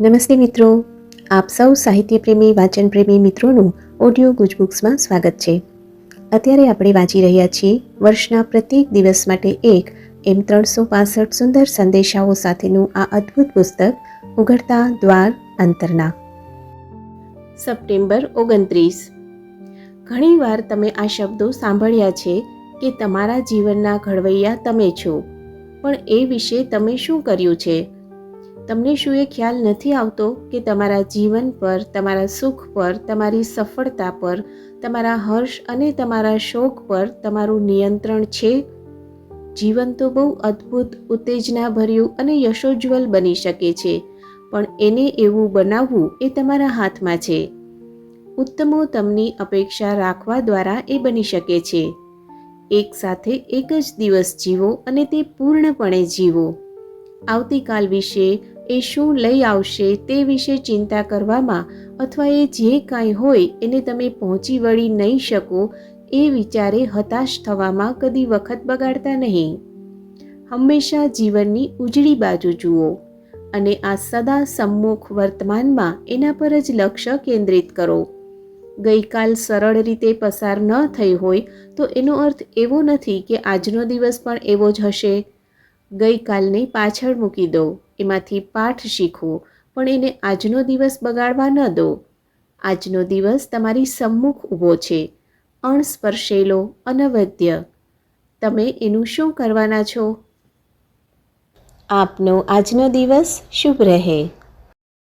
નમસ્તે મિત્રો. આપ સૌ સાહિત્યપ્રેમી, વાચનપ્રેમી પ્રેમી મિત્રોનું ઓડિયો ગુજબુક્સમાં સ્વાગત છે. અત્યારે આપણે વાંચી રહ્યા છીએ વર્ષના પ્રત્યેક દિવસ માટે એક એમ ત્રણસો પાસઠ સુંદર સંદેશાઓ સાથેનું આ અદ્ભુત પુસ્તક, ઉઘડતા દ્વાર અંતરના. સપ્ટેમ્બર ઓગણત્રીસ. ઘણીવાર તમે આ શબ્દો સાંભળ્યા છે કે તમારા જીવનના ઘડવૈયા તમે છો. પણ એ વિશે તમે શું કર્યું છે? તમને શું એ ખ્યાલ નથી આવતો કે તમારા જીવન પર, તમારા સુખ પર, તમારી સફળતા પર, તમારા હર્ષ અને તમારા શોક પર તમારું નિયંત્રણ છે? જીવન તો બહુ અદ્ભુત, ઉત્તેજનાભર્યું અને યશોજ્વલ બની શકે છે, પણ એને એવું બનાવવું એ તમારા હાથમાં છે. ઉત્તમોત્તમની અપેક્ષા રાખવા દ્વારા એ બની શકે છે. એક સાથે એક જ દિવસ જીવો અને તે પૂર્ણપણે જીવો. આવતીકાલ વિશે એ શું લઈ આવશે તે વિશે ચિંતા કરવામાં અથવા એ જે કાંઈ હોય એને તમે પહોંચી વળી નહીં શકો એ વિચારે હતાશ થવામાં કદી વખત બગાડતા નહીં. હંમેશા જીવનની ઉજળી બાજુ જુઓ અને આ સદા સમ્મુખ વર્તમાનમાં એના પર જ લક્ષ્ય કેન્દ્રિત કરો. ગઈકાલ સરળ રીતે પસાર ન થઈ હોય તો એનો અર્થ એવો નથી કે આજનો દિવસ પણ એવો જ હશે. ગઈકાલને પાછળ મૂકી દો. એમાંથી પાઠ શીખવો પણ એને આજનો દિવસ બગાડવા ન દો. આજનો દિવસ તમારી સમ્મુખ ઊભો છે. અણસ્પર્શેલો અનવદ્ય. તમે એનું શું કરવાના છો? આપનો આજનો દિવસ શુભ રહે.